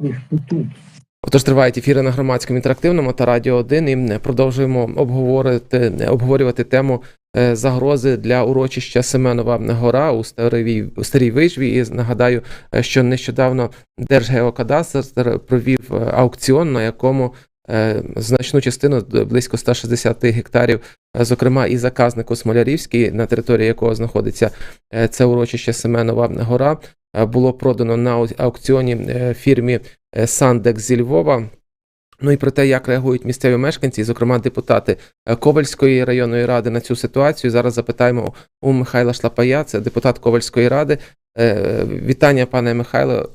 ніж тут. Отож тривають ефіри на громадському інтерактивному та радіо 1 і продовжуємо обговорити обговорювати тему е, загрози для урочища Семенова Гора у старій у старій вижві. І нагадаю, е, що нещодавно Держгеокадастр провів е, аукціон, на якому значну частину близько 160 гектарів, зокрема і заказнику Смолярівський, на території якого знаходиться це урочище Семенова Гора, було продано на аукціоні е, фірмі е, Сандекс зі Львова. Ну і про те, як реагують місцеві мешканці, зокрема депутати е, Ковальської районної ради на цю ситуацію. Зараз запитаємо у Михайла Шлапая, це депутат Ковальської ради. Е, Вітання, пане Михайло.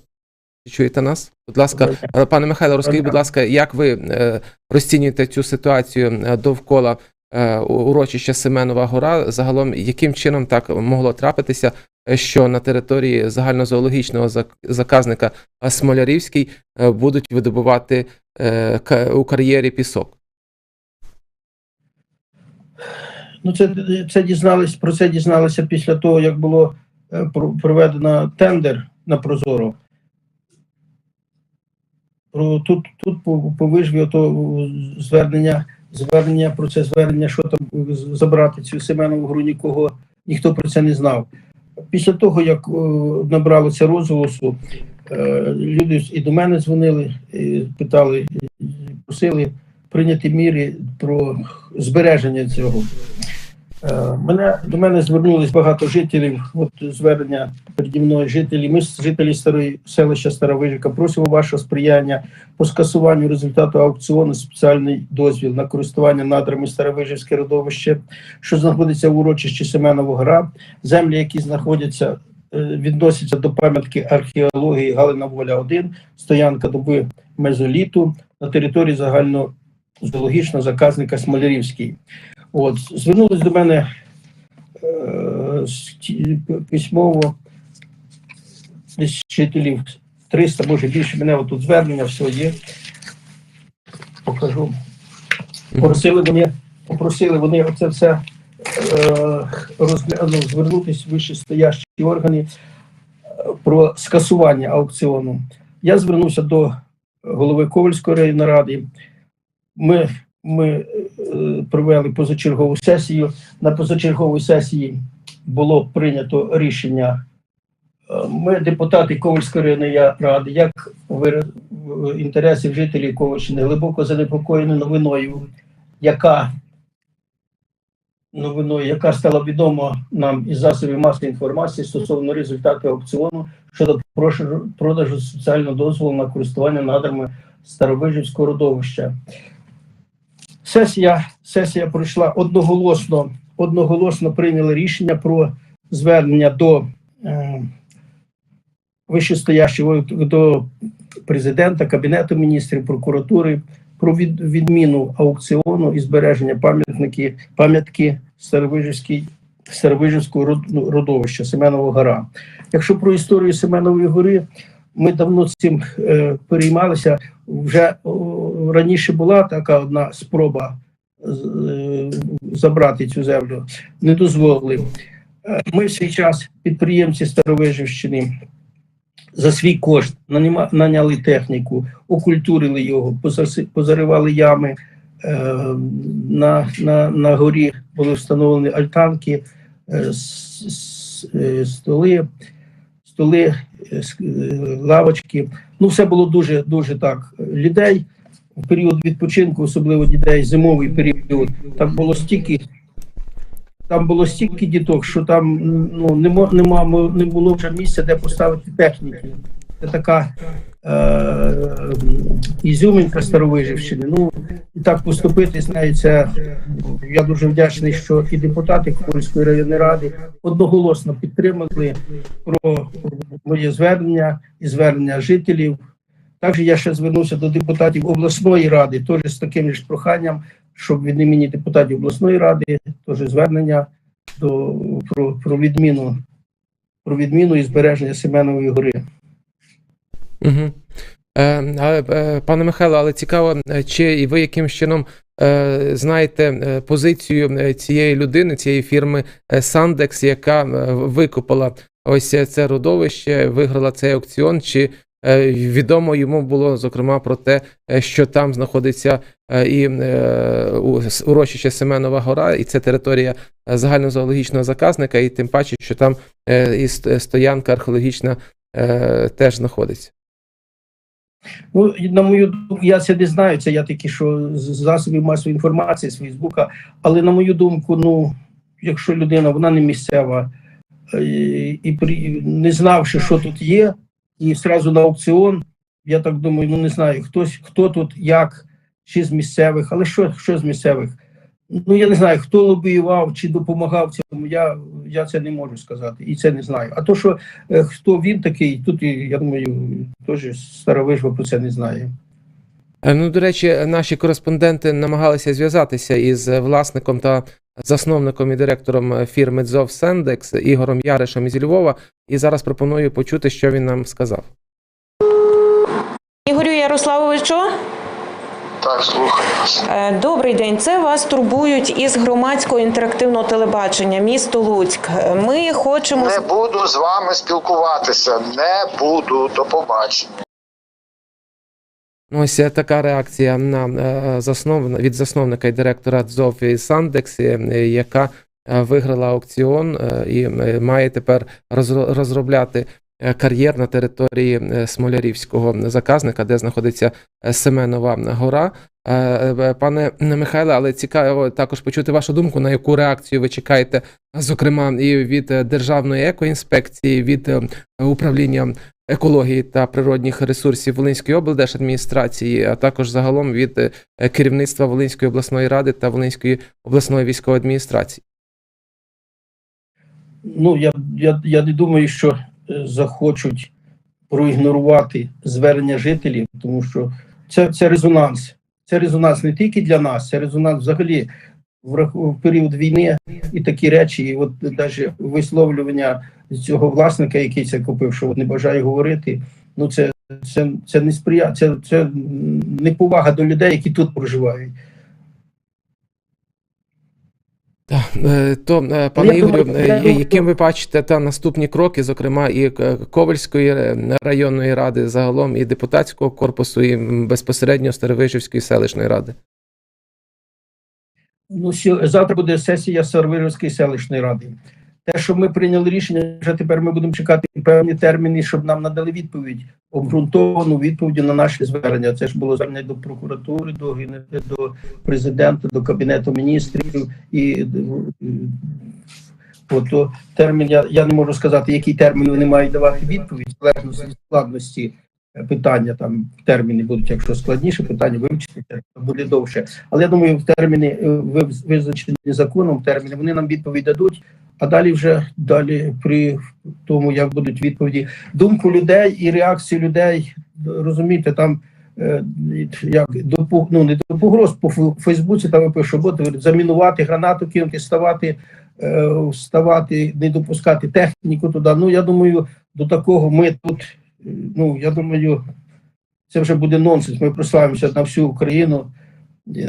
Чуєте нас? Будь ласка, Е, пане Михайло, розкажіть, будь ласка, як ви е, розцінюєте цю ситуацію е, довкола е, урочища Семенова Гора? Загалом, яким чином так могло трапитися, е, що на території загальнозоологічного заказника Смолярівський е, будуть видобувати е, у кар'єрі пісок? Ну, це, це дізнались, про це дізналися після того, як було е, проведено тендер на Прозоро. Про, тут, тут по, по вижві ото звернення, звернення про це звернення, що там забрати цю Семенову гру, нікого ніхто про це не знав. Після того, як е, набрало розголосу, е, люди і до мене дзвонили, і питали, просили прийняти міри про збереження цього. Е, Мене до мене звернулись багато жителів. От звернення переді мною жителі. Ми жителі старої селища Старовижика. Просимо вашого сприяння по скасуванню результату аукціону спеціальний дозвіл на користування надрами Старовижівське родовище, що знаходиться в урочищі Семенова гора, землі, які знаходяться. е, Відносяться до пам'ятки археології Галина Воля 1 стоянка доби мезоліту на території загальнозоологічного заказника Смолярівський. От, звернулись до мене е, з письмово десь жителів 300, може більше мене отут звернення, все є. Покажу. Попросили вони, попросили вони оце все е, розгля... ну, звернутися в вищестоящі органи е, про скасування аукціону. Я звернувся до голови Ковальської районної ради. Ми ми е, провели позачергову сесію. На позачерговій сесії було прийнято рішення. Е, Ми, депутати Ковальської районної ради, як в інтересів жителів Ковальщини, глибоко занепокоєні новиною, яка новиною, яка стала відома нам із засобів масової інформації стосовно результатів аукціону щодо продажу соціального дозволу на користування надрами Старовижівського родовища. Сесія, сесія пройшла одноголосно, одноголосно прийняли рішення про звернення до е, вищестоящого до президента, Кабінету міністрів, прокуратури про від, відміну аукціону і збереження пам'ятники пам'ятки Старовижівського ну, родовища Семенова гора. Якщо про історію Семенової гори, ми давно цим е, переймалися. Вже о, раніше була така одна спроба е, забрати цю землю, не дозволили. Е, Ми в свій час, підприємці Старовижівщини, за свій кошт наняли техніку, окультурили його, позаривали ями. Е, На, на, на горі були встановлені альтанки, столи, столи, лавочки. Ну, все було дуже дуже так. Людей в період відпочинку, особливо дітей, зимовий період, там було стільки. Там було стільки діток, що там ну нема, нема не було вже місця, де поставити техніки. Це така е, ізюминка Старовижівщини. Ну і так поступити з нею. Це я дуже вдячний, що і депутати Ковальської районної ради одноголосно підтримали про моє звернення і звернення жителів. Також я ще звернувся до депутатів обласної ради, теж з таким ж проханням, щоб від імені депутатів обласної ради теж звернення до про, про відміну про відміну і збереження Семенової гори. Угу. Е, пане Михайло, але цікаво, е, чи і ви якимось чином е, знаєте е, позицію цієї людини, цієї фірми Sandex, яка викупила ось це родовище, виграла цей аукціон, чи відомо йому було зокрема про те, е, що там знаходиться е, і е, урочище Семенова гора, і це територія е, загальнозоологічного заказника, і тим паче, що там е, і стоянка археологічна е, теж знаходиться. Ну, на мою думку, я це не знаю. Це я такі, що з засобів масової інформації з Фейсбука. Але на мою думку, ну, якщо людина вона не місцева е, і не знавши, що тут є, і сразу на аукціон, я так думаю, ну не знаю, хтось, хто тут, як, чи з місцевих, але що, що з місцевих? Ну я не знаю, хто лобіював чи допомагав цьому. Я, я це не можу сказати і це не знаю. А то, що е, хто він такий, тут я думаю, теж стара вижва про це не знає. Е, Ну, до речі, наші кореспонденти намагалися зв'язатися із власником та засновником і директором фірми Дзов Сендекс Ігорем Яришем із Львова. І зараз пропоную почути, що він нам сказав. Ігорю Ярославовичу, Так, слухаю вас. е, добрий день. Це вас турбують із громадського інтерактивного телебачення місто Луцьк. Ми хочемо Не буду з вами спілкуватися. Не буду. До побачення. Ось е, така реакція на е, заснов... від засновника і директора Дзов і Сандекс, е, яка виграла аукціон і має тепер розро- розробляти кар'єр на території Смолярівського заказника, де знаходиться Семенова гора. Пане Михайле, але цікаво також почути вашу думку, на яку реакцію ви чекаєте, зокрема, і від Державної екоінспекції, від управління екології та природних ресурсів Волинської облдержадміністрації, а також загалом від е, керівництва Волинської обласної ради та Волинської обласної військової адміністрації. Ну я, я, я не думаю, що е, захочуть проігнорувати звернення жителів, тому що це, це резонанс. Це резонанс не тільки для нас, це резонанс взагалі в, період війни і такі речі. І от навіть висловлювання цього власника, який це купив, що не бажає говорити. Ну це, це, це не сприя, це, це неповага до людей, які тут проживають. Так, е, то, е, пане Я Ігорю, е, яким ви бачите та наступні кроки, зокрема і Ковальської районної ради, загалом і депутатського корпусу, і безпосередньо Старовижівської селищної ради? Ну, завтра буде сесія Сарвирівської селищної ради. Те, що ми прийняли рішення, вже тепер ми будемо чекати певні терміни, щоб нам надали відповідь, обґрунтовану відповідь на наші звернення. Це ж було звернення до прокуратури, до, до президента, до кабінету міністрів і от, термін. Я, я не можу сказати, який термін вони мають давати відповідь, в залежності від складності питання. Там терміни будуть, якщо складніше питання вивчити, буде довше. Але я думаю, терміни е, визначені законом, терміни вони нам відповідь дадуть. А далі вже далі при тому, як будуть відповіді, думку людей і реакцію людей, розумієте, там е, як до ну, не до погроз по Фе- Фейсбуці там пишу, бо замінувати гранату, кинути, ставати, е, вставати, не допускати техніку туди. Ну я думаю, до такого ми тут. Ну я думаю, це вже буде нонсенс. Ми прославимося на всю Україну,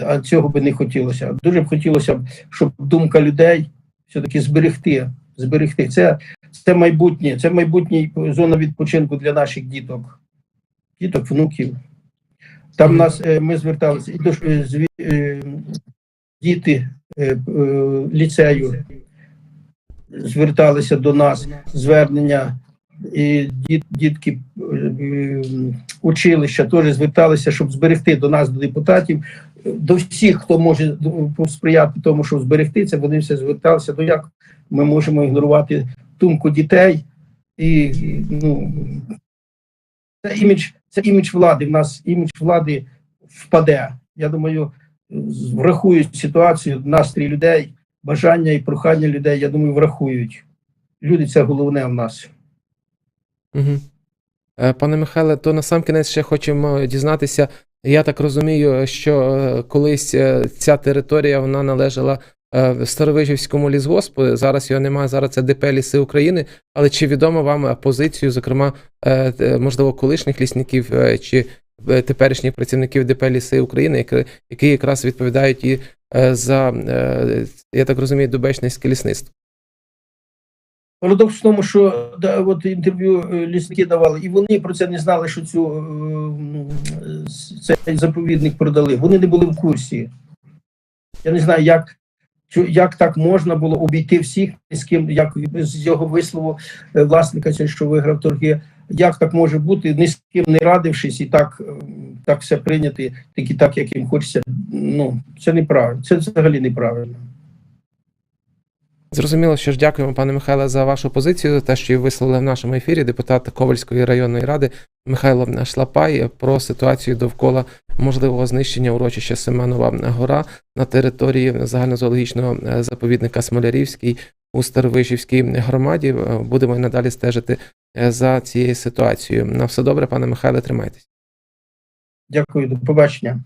а цього би не хотілося. Дуже б хотілося щоб думка людей все-таки зберегти. Зберегти. Це, це майбутнє, це майбутнє зона відпочинку для наших діток, діток, внуків. Там нас е, ми зверталися і до е, е, діти ліцею зверталися до нас звернення, діт, дітки е, училища теж зверталися, щоб зберегти до нас, до депутатів, до всіх, хто може сприяти тому, щоб зберегти це, вони все зверталися. Ну як ми можемо ігнорувати думку дітей і ну це імідж, це імідж влади. В нас імідж влади впаде. Я думаю, врахують ситуацію, настрій людей, бажання і прохання людей. Я думаю, врахують. Люди це головне в нас. Угу. Пане Михайле, то на сам кінець ще хочемо дізнатися. Я так розумію, що е, колись е, ця територія вона належала Старовижівському лісгоспу. Зараз його немає. Зараз це ДП Ліси України. Але чи відомо вам позицію, зокрема, можливо, колишніх лісників чи теперішніх працівників ДП Ліси України, які, які якраз відповідають і за, я так розумію, Дубечницьке лісництво? Парадокс в тому, що да, от інтерв'ю е, лісники давали, і вони про це не знали, що цю е, ну, е, цей заповідник продали. Вони не були в курсі. Я не знаю, як, як так можна було обійти всіх, з ким, як з його вислову власника, що виграв торги, як так може бути, ні з ким не радившись, і так, так все прийняти, тільки так, як їм хочеться. Ну, це неправильно. Це взагалі неправильно. Зрозуміло, що ж дякуємо, пане Михайле, за вашу позицію, за те, що її висловили в нашому ефірі депутат Ковальської районної ради Михайло Шлапай про ситуацію довкола можливого знищення урочища Семенова Гора на території загальнозоологічного е, заповідника Смолярівський у Старовижівській громаді. Е, Будемо і надалі стежити е, за цією ситуацією. На все добре, пане Михайле, тримайтесь. Дякую, до побачення.